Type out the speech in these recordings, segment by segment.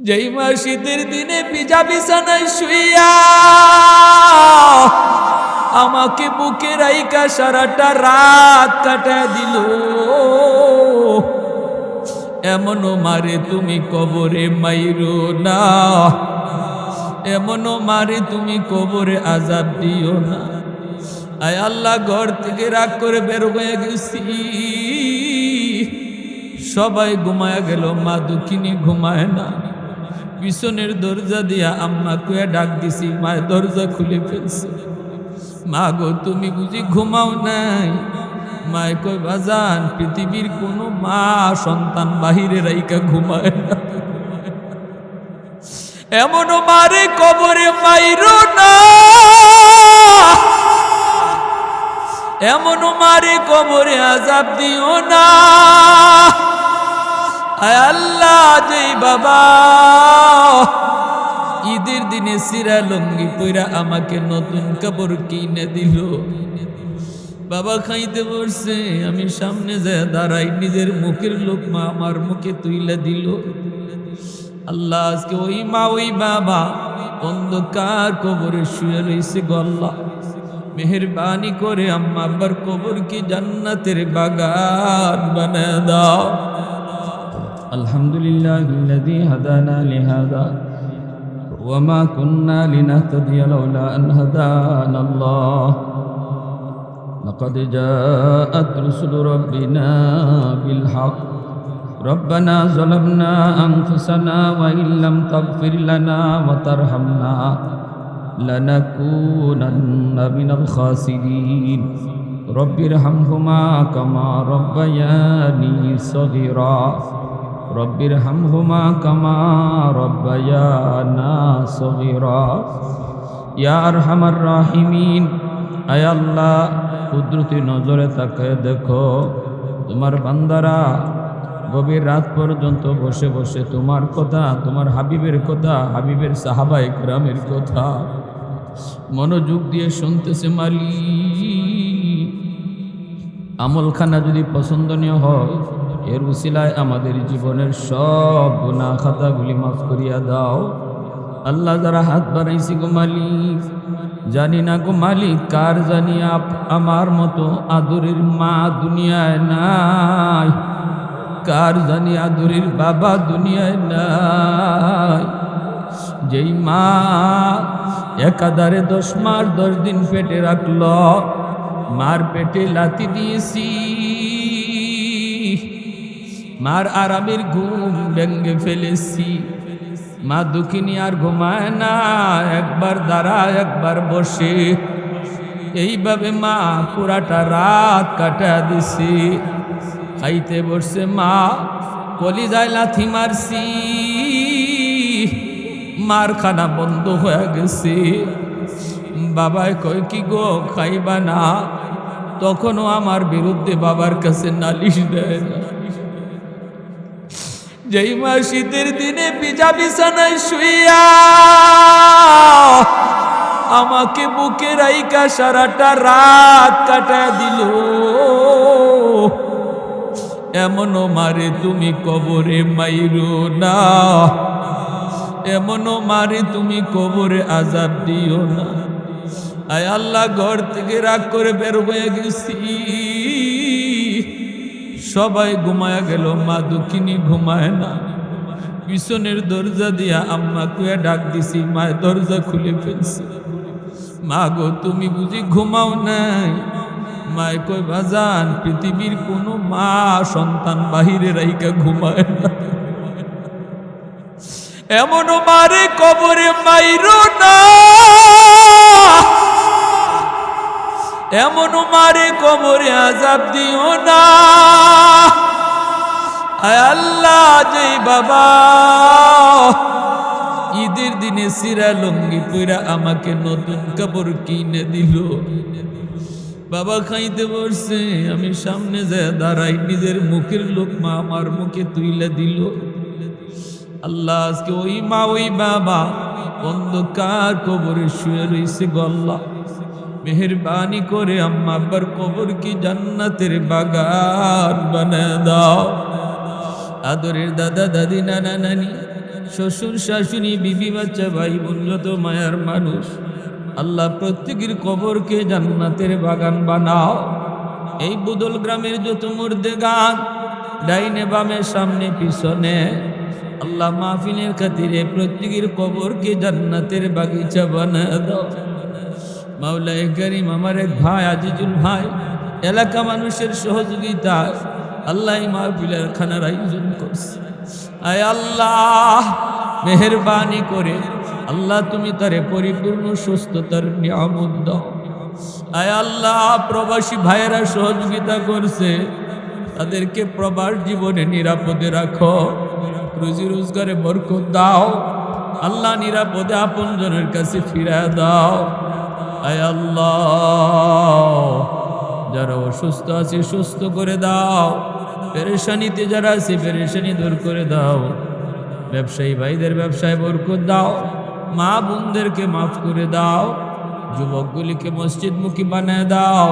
যেই মা শীতের দিনে পিজা বিছানায় শুইয়া আমাকে বুকে রাইকা সারাটা রাত কাটা দিল। এমনও মারে তুমি কবরে মাইরো না। এমনও মারে তুমি কবরে আজাব দিও না। আয় আল্লাহ, ঘর থেকে রাগ করে বের হয়ে গেছি। সবাই ঘুমায় গেল, মা দুঃখিনী ঘুমায় না। পিছনের দরজা দিয়া আম্মা ডাক দিছি মায়ের দরজা খুলে ফেলছে। মা গো, তুমি বুঝি ঘুমাও নাই? মায় কই বাজান, পৃথিবীর কোনো মা সন্তান বাহিরে রাইকা ঘুমায় না। এমনও মারে কবরে মাইরো না। এমনও মারে কবরে আজাব দিও না। আল্লাহ, যেই বাবা। ঈদের দিনে সিরা লঙ্গি পইরা আমাকে নতুন কাপড় কিনে দিল। বাবা খাইতে বসছে, আমি সামনে যায় দাঁড়াই, নিজের মুখের লোকমা আমার মুখে তুইলা দিল। আল্লাহ, আজকে ওই মা, ওই বাবা অন্ধকার কবরে শুয়ে রয়েছে গল্লা মেহরবানি করে আম্মা আব্বার কবর কি জান্নাতের বাগান বানায় দাও। الحمد لله الذي هدانا لهذا وما كنا لنهتدي لولا أن هدانا الله. لقد جاءت رسل ربنا بالحق. ربنا ظلمنا أنفسنا وإن لم تغفر لنا وترحمنا لنكونن من الخاسرين. رب ارحمهما كما ربياني صغيرا. রব্বির হামহুমা কামা রব্বায়ানা সগীরা। ইয়া আরহামার রাহিমিন, আয় আল্লাহ, কুদরতি নজরে তাকে দেখো, তোমার বান্দারা গভীর রাত পর্যন্ত বসে বসে তোমার কথা, তোমার হাবিবের কথা, হাবিবের সাহাবা গ্রামের কথা মনোযোগ দিয়ে শুনতেছে মালি আমলখানা যদি পছন্দনীয় হয় এর উসিলায় আমাদের জীবনের সব গুণা খাতাগুলি মাফ করিয়া দাও। আল্লাহ যারা হাত বাড়াইছি গো মালিক, জানি না গো মালিক কার জানি আপ আমার মতো আদরের মা দুনিয়ায় নাই, কার জানি আদরের বাবা দুনিয়ায় নাই। যেই মা একাধারে দশ মাস দশ দিন পেটে রাখল, মার পেটে লাতি দিয়েছি। মার আরামের ঘুম ভেঙ্গে ফেলেছি। মা দুঃখিনী আর ঘুমায় না, একবার দাঁড়া, একবার বসে। এইভাবে মা পুরাটা রাত কাটা দিছি। খাইতে বসছে মা কলিজায় লাথি মারছি। মার খানা বন্ধ হয়ে গেছে। বাবাই কয়, কি গো, খাইবা না? তখনও আমার বিরুদ্ধে বাবার কাছে নালিশ দেয় না। যেই মা শীতের দিনে পিজা বিছানায় শুইয়া আমাকে বুকে রাইকা সারাটা রাত কাটা দিল। এমনও মারে তুমি কবরে মাইরো না। এমনও মারে তুমি কবরে আজাব দিও না। আয় আল্লাহ ঘর থেকে রাগ করে বের হয়ে গেছি। সবাই ঘুমায় গেল, মা দুঃখিনী ঘুমায় না। পিছনের দরজা দিয়া আম্মা কুয়া ডাক দিছি, মায়ের দরজা খুলে ফেলছে। মা গো, তুমি বুঝি ঘুমাও নাই? মায় কই বাজান, পৃথিবীর কোনো মা সন্তান বাহিরে রাইকা ঘুমায় না। এমনও মারে কবরে মাইরো না। এমনও মারে কবরে আজাব দিও না। আল্লাহ, যেই বাবা। ঈদের দিনে সিরা লঙ্গি পইরা আমাকে নতুন কাপড় কিনে দিল। বাবা খাইতে বসছে, আমি সামনে যায় দাঁড়াই, নিজের মুখের লোক মা আমার মুখে তুইলা দিল। আল্লাহ, আজকে ওই মা, ওই বাবা অন্ধকার কবরে শুয়ে রয়েছে গল্লা। মেহরবানি করে আম্মা আব্বার কবর কি জান্নাতের বাগান বানায় দাও। আদরের দাদা, দাদি, নানা, নানি, শ্বশুর, শাশুড়ি, বিবি, বাচ্চা, ভাই, বোন, যত মায়ার মানুষ, আল্লাহ প্রত্যেকের কবরকে জান্নাতের বাগান বানাও। এই বুদল গ্রামের যত মুর্দে গান, ডাইনে বামে, সামনে, পিছনে, আল্লাহ মাহফিলের খাতিরে প্রত্যেকের কবরকে জান্নাতের বাগিচা বানা দাও। মাওলাই করিম আমার এক ভাই, আজিজুল ভাই, এলাকা মানুষের সহযোগিতা আল্লাহ মাহফিলের খানার আয়োজন করছে। আয় আল্লাহ, মেহরবানি করে আল্লাহ তুমি তারে পরিপূর্ণ সুস্থতার নিয়ামত দাও। আয় আল্লাহ, প্রবাসী ভাইয়েরা সহযোগিতা করছে। তাদেরকে প্রবাস জীবনে নিরাপদে রাখো। রুজি রোজগারে বরকত দাও। আল্লাহ নিরাপদে আপনজনের কাছে ফিরা দাও। আয় আল্লাহ। যারা অসুস্থ আছে, সুস্থ করে দাও। পেরেশানিতে যারা আছে, পেরেশানি দূর করে দাও। ব্যবসায়ী ভাইদের ব্যবসায় বরকত দাও। মা বোনদেরকে মাফ করে দাও। যুবকগুলিকে মসজিদমুখী বানিয়ে দাও।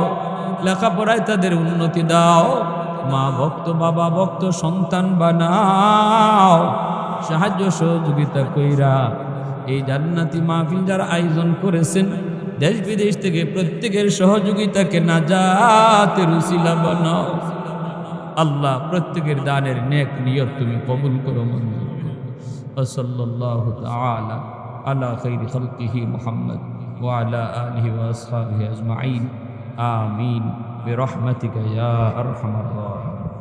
লেখাপড়ায় তাদের উন্নতি দাও। মা ভক্ত, বাবা ভক্ত, সন্তান বানাও। সাহায্য সহযোগিতা কইরা এই জান্নাতি মাহফিল যারা আয়োজন করেছেন দেশ বিদেশ থেকে প্রত্যেকের সহযোগিতাকে নাজাতের উসিলা বানাও আল্লাহ প্রত্যেকের দানের নেক নিয়ত তুমি কবুল করো মঞ্জুর করো। وصلى الله تعالى على خير خلقه محمد وعلى آله وأصحابه أجمعين آمين برحمتك يا أرحم الراحمين